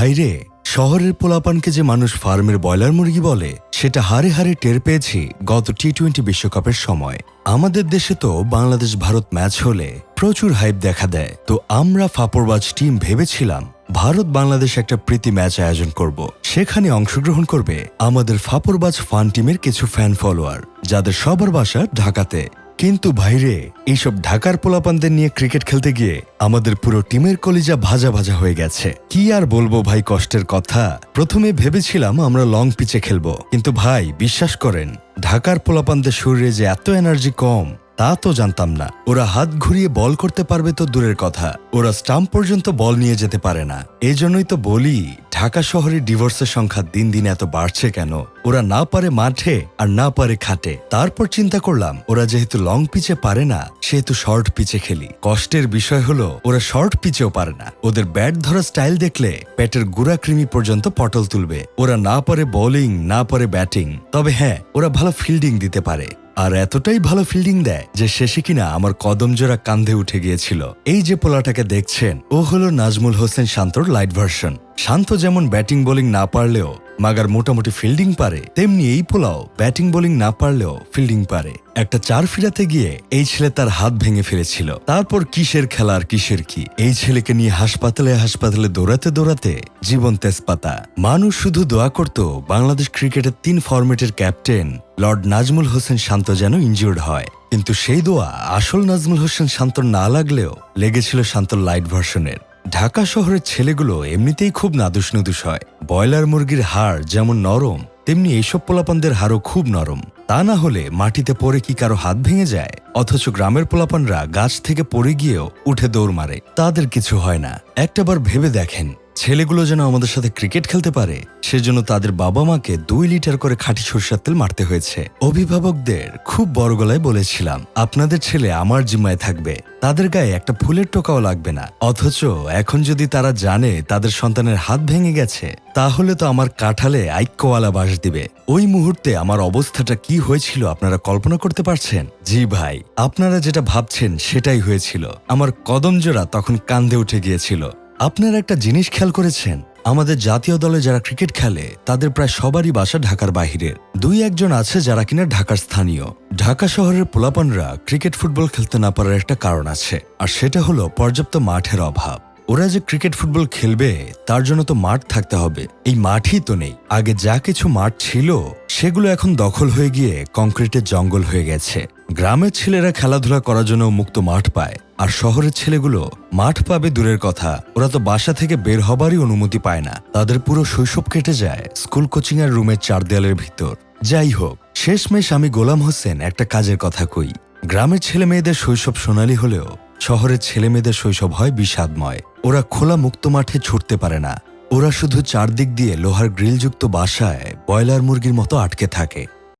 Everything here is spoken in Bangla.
ভাইরে, শহরের পোলাপানকে যে মানুষ ফার্মের ব্রয়লার মুরগি বলে, সেটা হারে হারে টের পেয়েছি গত টি টোয়েন্টি বিশ্বকাপের সময়। আমাদের দেশে তো বাংলাদেশ ভারত ম্যাচ হলে প্রচুর হাইপ দেখা দেয়। তো আমরা ফাপড়বাজ টিম ভেবেছিলাম, ভারত বাংলাদেশ একটা প্রীতি ম্যাচ আয়োজন করব। সেখানে অংশগ্রহণ করবে আমাদের ফাপড়বাজ ফান টিমের কিছু ফ্যান ফলোয়ার যাদের সবার বাসা ঢাকাতে। কিন্তু ভাইরে, এইসব ঢাকার পোলাপানদের নিয়ে ক্রিকেট খেলতে গিয়ে আমাদের পুরো টিমের কলিজা ভাজা ভাজা হয়ে গেছে। কি আর বলব ভাই কষ্টের কথা? প্রথমে ভেবেছিলাম আমরা লং পিচে খেলব। কিন্তু ভাই, বিশ্বাস করেন, ঢাকার পোলাপানদের শরীরে যে এত এনার্জি কম তা তো জানতাম না। ওরা হাত ঘুরিয়ে বল করতে পারবে তো দূরের কথা। ওরা স্টাম্প পর্যন্ত বল নিয়ে যেতে পারে না। এজন্যই তো বলি, ঢাকা শহরে ডিভোর্সের সংখ্যা দিন দিন এত বাড়ছে কেন? ওরা না পারে মাঠে আর না পারে খাটে। তারপর চিন্তা করলাম, ওরা যেহেতু লং পিচে পারে না, সেহেতু শর্ট পিচে খেলি। কষ্টের বিষয় হলো, ওরা শর্ট পিচেও পারে না। ওদের ব্যাট ধরা স্টাইল দেখলে পেটের গুড়া কৃমি পর্যন্ত পটল তুলবে। ওরা না পারে বোলিং, না পারে ব্যাটিং। তবে হ্যাঁ ওরা ভালো ফিল্ডিং দিতে পারে। আর এতটাই ভালো ফিল্ডিং দেয় যে শেষে কিনা আমার কদম জোড়া কান্ধে উঠে গিয়েছিল। এই যে পোলাটাকে দেখছেন, ও হলো নাজমুল হোসেন শান্তর লাইট ভার্সন। শান্ত যেমন ব্যাটিং বোলিং না পারলেও মাগার মোটামুটি ফিল্ডিং পারে, তেমনি এই পোলাও ব্যাটিং বোলিং না পারলেও ফিল্ডিং পারে। একটা চার ফিরাতে গিয়ে এই ছেলে তার হাত ভেঙে ফেলেছিল। তারপর কিসের খেলা আর কিসের কি? এই ছেলেকে নিয়ে হাসপাতালে হাসপাতালে দৌড়াতে দৌড়াতে জীবন তেজপাতা। মানুষ শুধু দোয়া করত, বাংলাদেশ ক্রিকেটের তিন ফরম্যাটের ক্যাপ্টেন লর্ড নাজমুল হোসেন শান্ত যেন ইনজিউর্ড হয়। কিন্তু সেই দোয়া আসল নাজমুল হোসেন শান্তর না লাগলেও লেগেছিল শান্তর লাইট ভার্সনের ঢাকা শহরের ছেলেগুলো এমনিতেই খুব নাদুস নুদুস হয়। ব্রয়লার মুরগির হাড় যেমন নরম, তেমনি এইসব পোলাপানদের হাড়ও খুব নরম। তা না হলে মাটিতে পড়ে কি কারও হাত ভেঙে যায়? অথচ গ্রামের পোলাপানরা গাছ থেকে পড়ে গিয়েও উঠে দৌড় মারে। তাদের কিছু হয় না। একটাবার ভেবে দেখেন ছেলেগুলো যেন আমাদের সাথে ক্রিকেট খেলতে পারে, সেজন্য তাদের বাবা মাকে দুই লিটার করে খাঁটি সরষের তেল মারতে হয়েছে। অভিভাবকদের খুব বড় গলায় বলেছিলাম, আপনাদের ছেলে আমার জিম্মায় থাকবে। তাদের গায়ে একটা ফুলের টোকাও লাগবে না। অথচ এখন যদি তারা জানে তাদের সন্তানের হাত ভেঙে গেছে, তাহলে তো আমার কাঠালে আইক্যওয়ালা বাস দিবে। ওই মুহূর্তে আমার অবস্থাটা কি হয়েছিল আপনারা কল্পনা করতে পারছেন? জি ভাই, আপনারা যেটা ভাবছেন সেটাই হয়েছিল। আমার কদমজোড়া তখন কান্দে উঠে গিয়েছিল। আপনারা একটা জিনিস খেয়াল করেছেন? আমাদের জাতীয় দলে যারা ক্রিকেট খেলে, তাদের প্রায় সবারই বাসা ঢাকার বাহিরের দুই একজন আছে যারা কিনা ঢাকার স্থানীয়। ঢাকা শহরের পোলাপানরা ক্রিকেট ফুটবল খেলতে না পারার একটা কারণ আছে। আর সেটা হলো পর্যাপ্ত মাঠের অভাব। ওরা যে ক্রিকেট ফুটবল খেলবে, তার জন্য তো মাঠ থাকতে হবে। এই মাঠই তো নেই। আগে যা কিছু মাঠ ছিল, সেগুলো এখন দখল হয়ে গিয়ে কংক্রিটের জঙ্গল হয়ে গেছে। গ্রামের ছেলেরা খেলাধুলা করার জন্য মুক্ত মাঠ পায়। আর শহরের ছেলেগুলো মাঠ পাবে দূরের কথা। ওরা তো বাসা থেকে বের হবারই অনুমতি পায় না। তাদের পুরো শৈশব কেটে যায় স্কুল কোচিং এর রুমের চার দেয়ালের ভিতর। যাই হোক, শেষমেশ আমি গোলাম হোসেন একটা কাজের কথা কই। গ্রামের ছেলে মেয়েদের শৈশব সোনালী হলেও শহরের ছেলেমেয়েদের শৈশব হয় বিষাদময়। ওরা খোলা মুক্ত মাঠে ছুটতে পারে না। ওরা শুধু চারদিক দিয়ে লোহার গ্রিলযুক্ত বাসায় ব্রয়লার মুরগির মতো আটকে থাকে।